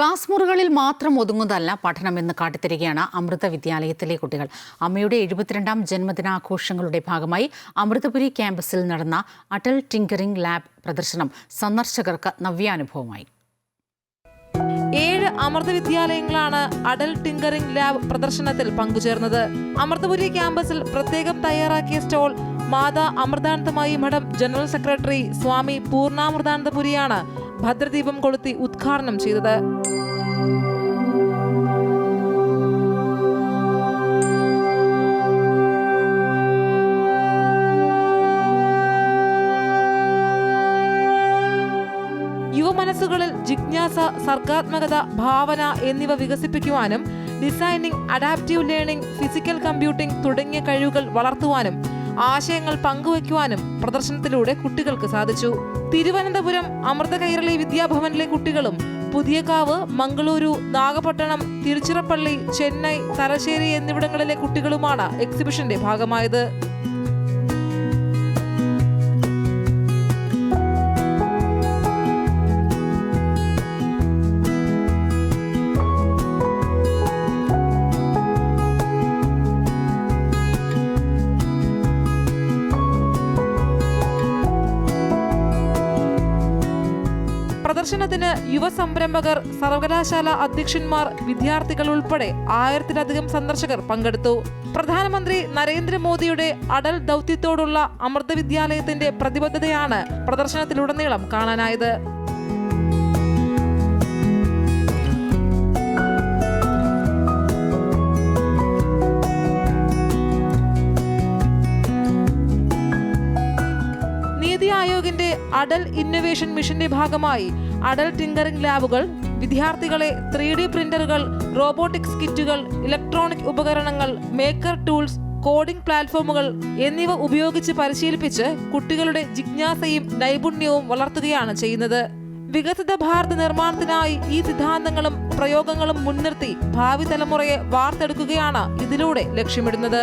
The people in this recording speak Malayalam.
ക്ലാസ് മുറികളിൽ മാത്രം ഒതുങ്ങുന്നതല്ല പഠനം എന്ന് കാട്ടിത്തരികയാണ് അമൃത വിദ്യാലയത്തിലെ കുട്ടികൾ. അമ്മയുടെ എഴുപത്തിരണ്ടാം ജന്മദിനാഘോഷങ്ങളുടെ ഭാഗമായി അമൃതപുരി ക്യാമ്പസിൽ നടന്ന അടൽ ടിങ്കറിംഗ് ലാബ് പ്രദർശനം സന്ദർശകർക്ക് നവ്യാനുഭവമായി. ഏഴ് അമൃത വിദ്യാലയങ്ങളാണ് അടൽ ടിങ്കറിംഗ് ലാബ് പ്രദർശനത്തിൽ പങ്കുചേർന്നത്. അമൃതപുരി ക്യാമ്പസിൽ പ്രത്യേകം തയ്യാറാക്കിയ സ്റ്റോൾ മാതാ അമൃതാനന്ദമായി മഠം ജനറൽ സെക്രട്ടറി സ്വാമി പൂർണാമൃതാനന്ദപുരിയാണ് ഭദ്രദീപം കൊളുത്തി ഉദ്ഘാടനം ചെയ്തത്. യുവമനസ്സുകളിൽ ജിജ്ഞാസ സർഗാത്മകത ഭാവന എന്നിവ വികസിപ്പിക്കുവാനും designing adaptive learning physical computing തുടങ്ങിയ കഴിവുകൾ വളർത്തുവാനും ആശയങ്ങൾ പങ്കുവയ്ക്കുവാനും പ്രദർശനത്തിലൂടെ കുട്ടികൾക്ക് സാധിച്ചു. തിരുവനന്തപുരം അമൃത കൈരളി വിദ്യാഭവനിലെ കുട്ടികളും പുതിയകാവ് മംഗളൂരു നാഗപട്ടണം തിരുച്ചിറപ്പള്ളി ചെന്നൈ തലശ്ശേരി എന്നിവിടങ്ങളിലെ കുട്ടികളുമാണ് എക്സിബിഷന്റെ ഭാഗമായത്. പ്രദർശനത്തിന് യുവ സംരംഭകർ സർവകലാശാല അധ്യക്ഷന്മാർ വിദ്യാർത്ഥികൾ ഉൾപ്പെടെ ആയിരത്തിലധികം സന്ദർശകർ പങ്കെടുത്തു. പ്രധാനമന്ത്രി നരേന്ദ്രമോദിയുടെ അടൽ ദൗത്യത്തോടുള്ള അമൃത വിദ്യാലയത്തിന്റെ പ്രതിബദ്ധതയാണ് പ്രദർശനത്തിലുടനീളം കാണാനായത്. ആയോഗിന്റെ അടൽ ഇന്നൊവേഷൻ മിഷന്റെ ഭാഗമായി അടൽ ടിങ്കറിംഗ് ലാബുകൾ വിദ്യാർത്ഥികളെ ത്രീ ഡി പ്രിന്ററുകൾ റോബോട്ടിക്സ് കിറ്റുകൾ ഇലക്ട്രോണിക് ഉപകരണങ്ങൾ മേക്കർ ടൂൾസ് കോഡിംഗ് പ്ലാറ്റ്ഫോമുകൾ എന്നിവ ഉപയോഗിച്ച് പരിശീലിപ്പിച്ച് കുട്ടികളുടെ ജിജ്ഞാസയും നൈപുണ്യവും വളർത്തുകയാണ് ചെയ്യുന്നത്. വികസിത ഭാരത നിർമ്മാണത്തിനായി ഈ സിദ്ധാന്തങ്ങളും പ്രയോഗങ്ങളും മുൻനിർത്തി ഭാവി തലമുറയെ വാർത്തെടുക്കുകയാണ് ഇതിലൂടെ ലക്ഷ്യമിടുന്നത്.